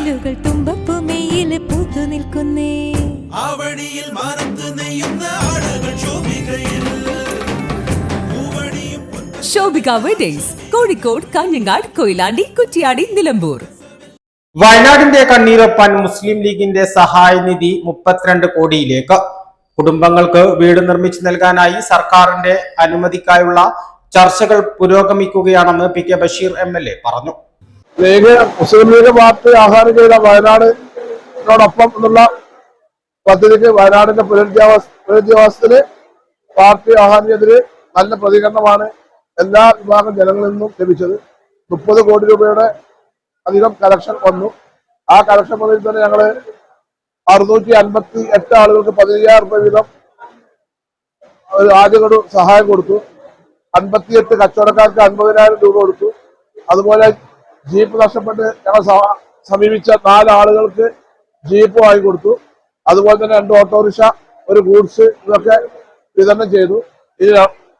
പട്ടിന്റെ തുമ്പപ്പുമയിൽ തുമ്പപ്പുമേയിൽ പൂത്തു നിൽക്കുന്നേ. അവടിയിൽ മാനത്ത് നെയ്യുന്ന ശോഭികയിൽ. ശോഭിക വെഡിങ്സ് കോഴിക്കോട് കാഞ്ഞങ്ങാട് കൊയിലാണ്ടി കുറ്റിയാടി നിലമ്പൂർ. വയനാടിന്റെ കണ്ണീരൊപ്പാൻ മുസ്ലിം ലീഗിന്റെ സഹായനിധി മുപ്പത്തിരണ്ട് കോടിയിലേക്ക്. കുടുംബങ്ങൾക്ക് വീട് നിർമ്മിച്ചു നൽകാനായി സർക്കാരിന്റെ അനുമതിക്കായുള്ള ചർച്ചകൾ പുരോഗമിക്കുകയാണെന്ന് P K Basheer M L A പറഞ്ഞു. ലീഗ് മുസ്ലിം ലീഗ് പാർട്ടി ആഹ്വാനം ചെയ്ത വയനാടിനോടൊപ്പം എന്നുള്ള പദ്ധതിക്ക് വയനാടിന്റെ പുനരധിവാസ പുനരധിവാസത്തിന് പാർട്ടി ആഹ്വാനം നല്ല പ്രതികരണമാണ് എല്ലാ വിഭാഗം ജനങ്ങളിൽ നിന്നും ലഭിച്ചത്. മുപ്പത് കോടി രൂപയുടെ അധികം കലക്ഷൻ വന്നു. ആ കലക്ഷൻ മുതൽ തന്നെ ഞങ്ങൾ അറുന്നൂറ്റി അൻപത്തി എട്ട് ആളുകൾക്ക് പതിനയ്യായിരം രൂപ വീതം ഒരു ആദ്യ സഹായം കൊടുത്തു. അൻപത്തിയെട്ട് കച്ചവടക്കാർക്ക് അൻപതിനായിരം രൂപ കൊടുത്തു. അതുപോലെ ജീപ്പ് നഷ്ടപ്പെട്ട് ഞങ്ങൾ സമീപിച്ച നാല് ആളുകൾക്ക് ജീപ്പ് വാങ്ങി കൊടുത്തു അതുപോലെ തന്നെ രണ്ട് ഓട്ടോറിക്ഷ ഒരു ഗൂഡ്സ് ഇതൊക്കെ വിതരണം ചെയ്തു. ഇനി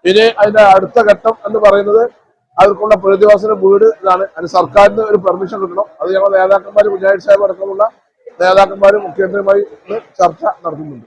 ഇനി അതിന്റെ അടുത്ത ഘട്ടം എന്ന് പറയുന്നത് അവർക്കുള്ള പ്രതിവാസന വീട് ഇതാണ്. അതിന് സർക്കാരിന് ഒരു പെർമിഷൻ കിട്ടണം അത് ഞങ്ങൾ നേതാക്കന്മാർ കുഞ്ഞാഴ്ച സാഹിബ് അടക്കമുള്ള നേതാക്കന്മാരും മുഖ്യമന്ത്രിയുമായി ചർച്ച നടത്തുന്നുണ്ട്.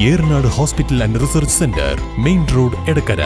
Eranad hospital and research centre main road Edakkara.